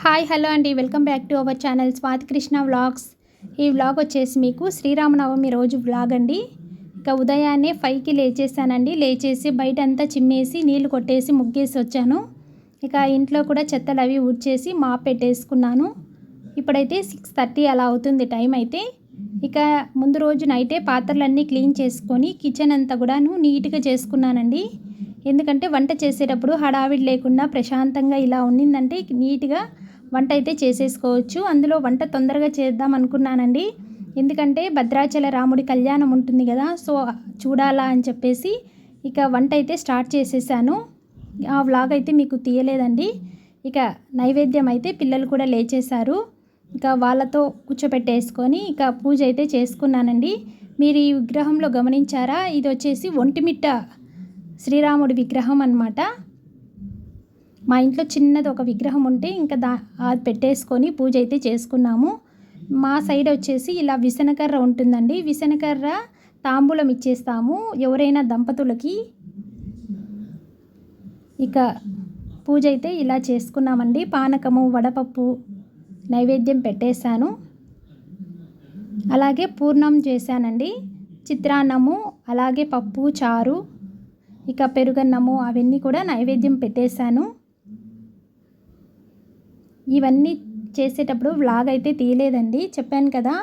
Hi hello అండి. Welcome back to our channel Swathi Krishna vlogs. ఈ vlog వచ్చేసి మీకు శ్రీరామనవమి రోజు వ్లాగ్ అండి. ఇక ఉదయాన్నే ఫైవ్కి లేచేసానండి. లేచేసి బయట అంతా చిమ్మేసి నీళ్ళు కొట్టేసి ముగ్గేసి వచ్చాను. ఇక ఇంట్లో కూడా చెత్తలు అవి ఊడ్చేసి మాప్ పెట్టేసుకున్నాను. ఇప్పుడైతే సిక్స్ థర్టీ అలా అవుతుంది టైం అయితే. ఇక ముందు రోజు నైటే పాత్రలన్నీ క్లీన్ చేసుకొని కిచెన్ అంతా కూడాను నీట్గా చేసుకున్నానండి. ఎందుకంటే వంట చేసేటప్పుడు హడావిడి లేకుండా ప్రశాంతంగా ఇలా ఉండిందంటే నీట్గా వంట అయితే చేసేసుకోవచ్చు. అందులో వంట తొందరగా చేద్దాం అనుకున్నానండి. ఎందుకంటే భద్రాచల రాముడి కళ్యాణం ఉంటుంది కదా సో చూడాలా అని చెప్పేసి ఇక వంట అయితే స్టార్ట్ చేసేసాను. ఆ వ్లాగ్ అయితే మీకు తీయలేదండి. ఇక నైవేద్యం అయితే పిల్లలు కూడా లేచేశారు. ఇక వాళ్ళతో కూర్చోపెట్టేసుకొని ఇక పూజ అయితే చేసుకున్నానండి. మీరు ఈ విగ్రహంలో గమనించారా? ఇది వచ్చేసి ఒంటిమిట్ట శ్రీరాముడి విగ్రహం అనమాట మా ఇంట్లో చిన్నది ఒక విగ్రహం ఉంటే ఇంకా దా అది పెట్టేసుకొని పూజ అయితే చేసుకున్నాము. మా సైడ్ వచ్చేసి ఇలా విసనకర్ర ఉంటుందండి. విసనకర్ర తాంబూలం ఇచ్చేస్తాము. ఎవరైనా దంపతులకి ఇక పూజ అయితే ఇలా చేసుకున్నామండి. పానకము వడపప్పు నైవేద్యం పెట్టేశాను. అలాగే పూర్ణం చేశానండి. చిత్రాన్నము అలాగే పప్పు చారు ఇక పెరుగన్నము అవన్నీ కూడా నైవేద్యం పెట్టేశాను. ఇవన్నీ చేసేటప్పుడు వ్లాగ్ అయితే తీయలేదండి. చెప్పాను కదా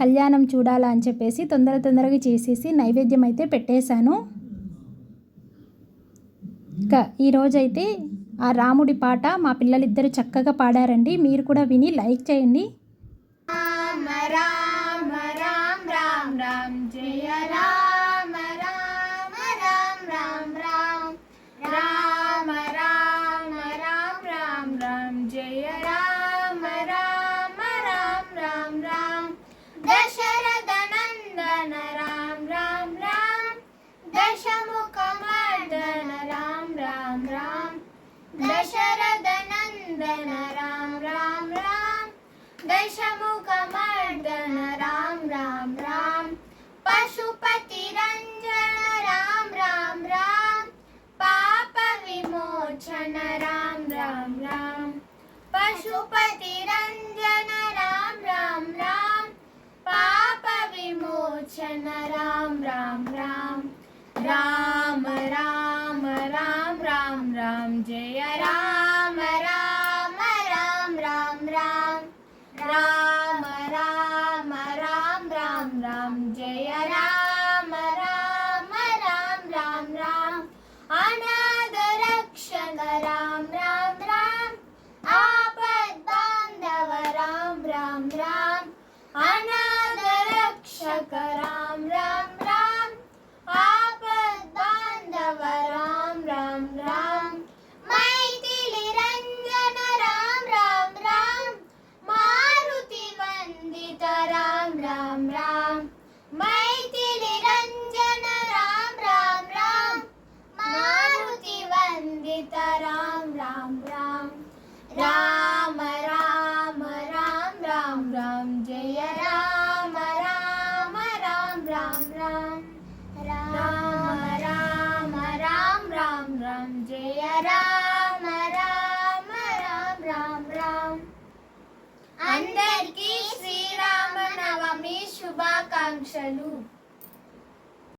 కళ్యాణం చూడాలా అని చెప్పేసి తొందర తొందరగా చేసేసి నైవేద్యం అయితే పెట్టేశాను. ఇక ఈరోజైతే ఆ రాముడి పాట మా పిల్లలిద్దరు చక్కగా పాడారండి. మీరు కూడా విని లైక్ చేయండి. రామ दशरथनन्दन राम राम। राम दशमुखमर्दन राम राम राम। दशरथनन्दन राम राम राम। दशमुखमर्दन राम राम राम। पशुपतिरञ्जन राम राम राम। पापविमोचन राम राम राम। पशुपति रा अनाथ रक्षक राम राम राम आपद बांधव राम राम राम अनाथ रक्षक राम అందరికీ శ్రీరామనవమి శుభాకాంక్షలు.